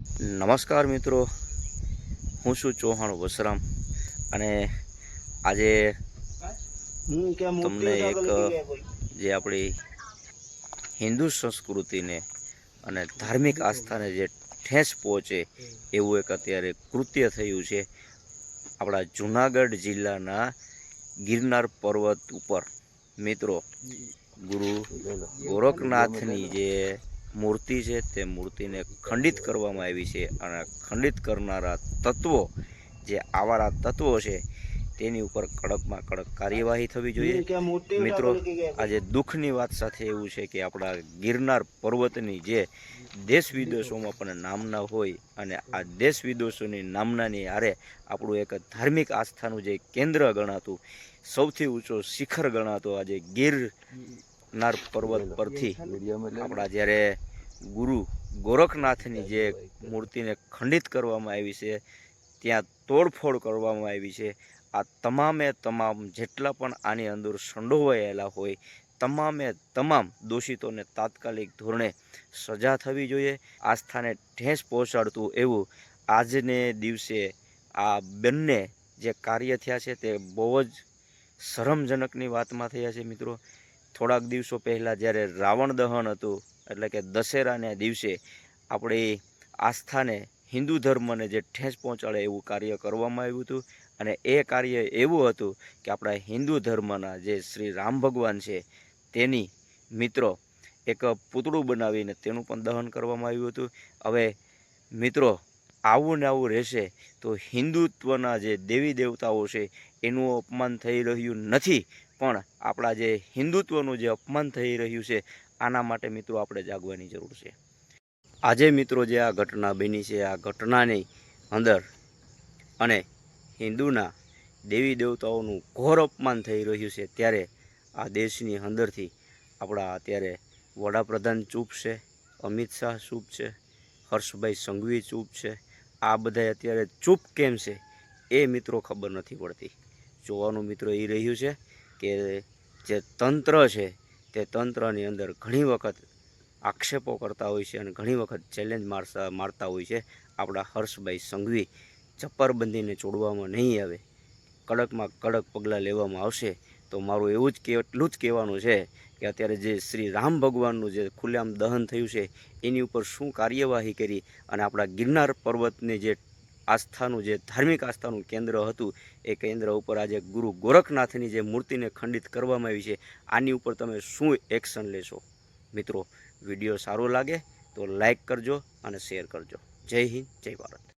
નમસ્કાર મિત્રો. હું છું ચૌહાણ વસરામ અને આજે તમને એક જે આપણી હિન્દુ સંસ્કૃતિને અને ધાર્મિક આસ્થાને જે ઠેસ પહોંચે એવું એક અત્યારે કૃત્ય થયું છે. આપણા જુનાગઢ જિલ્લાના ગિરનાર પર્વત ઉપર. મિત્રો ગુરુ ગોરખનાથની જે મૂર્તિ છે તે મૂર્તિને ખંડિત કરવામાં આવી છે અને ખંડિત કરનારા તત્વો જે આવારા તત્વો છે તેની ઉપર કડકમાં કડક કાર્યવાહી થવી જોઈએ. મિત્રો આજે દુઃખની વાત સાથે એવું છે કે આપણા ગિરનાર પર્વતની જે દેશ વિદેશોમાં પણ નામના હોય અને આ દેશ વિદેશોની નામનાની હારે આપણું એક ધાર્મિક આસ્થાનું જે કેન્દ્ર ગણાતું સૌથી ઊંચો શિખર ગણાતો આજે ગિરનાર પર્વત પરથી આપણા જ્યારે ગુરુ ગોરખનાથની જે મૂર્તિને ખંડિત કરવામાં આવી છે ત્યાં તોડફોડ કરવામાં આવી છે આ તમામે તમામ જેટલા પણ આની અંદર સંડોવાયેલા હોય તમામે તમામ દોષિતોને તાત્કાલિક ધોરણે સજા થવી જોઈએ આસ્થાને ઠેસ પહોંચાડતું એવું આજને દિવસે આ બંને જે કાર્ય થયા છે તે બહુ જ શરમજનકની વાતમાં થયા છે મિત્રો. થોડાક દિવસો પહેલાં જ્યારે રાવણ દહન હતું, એટલે કે દશેરાના દિવસે આપણી આસ્થાને હિન્દુ ધર્મને જે ઠેસ પહોંચાડે એવું કાર્ય કરવામાં આવ્યું હતું. અને એ કાર્ય એવું હતું કે આપણા હિન્દુ ધર્મના જે શ્રી રામ ભગવાન છે, તેની મિત્રો એક પૂતળું બનાવીને તેનું પણ દહન કરવામાં આવ્યું હતું. હવે મિત્રો, આવું ને આવું રહેશે તો હિન્દુત્વના જે દેવી દેવતાઓ છે, એનું અપમાન થઈ રહ્યું નથી. પણ આપણા જે હિન્દુત્વનું જે અપમાન થઈ રહ્યું છે, આના માટે મિત્રો આપણે જાગવાની જરૂર છે. આજે મિત્રો જે આ ઘટના બની છે, આ ઘટનાની અંદર અને હિન્દુના દેવી દેવતાઓનું ઘોર અપમાન થઈ રહ્યું છે, ત્યારે આ દેશની અંદરથી આપણા અત્યારે વડાપ્રધાન ચૂપ છે, અમિત શાહ ચૂપ છે, હર્ષભાઈ સંઘવી ચૂપ છે, આ બધા અત્યારે ચૂપ કેમ છે એ મિત્રો ખબર નથી પડતી. જોવાનું મિત્રો એ રહ્યું છે કે જે તંત્ર છે, તે તંત્રની અંદર ઘણી વખત આક્ષેપો કરતા હોય છે અને ઘણી વખત ચેલેન્જ મારતા મારતા હોય છે. આપણા હર્ષભાઈ સંઘવી ચપ્પરબંધીને છોડવામાં નહીં આવે. કડકમાં કડક પગલાં લેવામાં આવશે. તો મારું એવું જ કે, એટલું જ કહેવાનું છે કે અત્યારે જે શ્રી રામ ભગવાનનું જે ખુલ્લામ દહન થયું છે, એની ઉપર શું કાર્યવાહી કરી અને આપણા ગિરનાર પર્વતને જે આસ્થાનું જે ધાર્મિક આસ્થાનું કેન્દ્ર હતું, એ કેન્દ્ર ઉપર આજે ગુરુ ગોરખનાથની જે મૂર્તિને ખંડિત કરવામાં આવી છે, આની ઉપર તમે શું એક્શન લેશો? મિત્રો, વીડિયો સારો લાગે તો લાઈક કરજો અને શેર કરજો. જય હિન્દ, જય ભારત.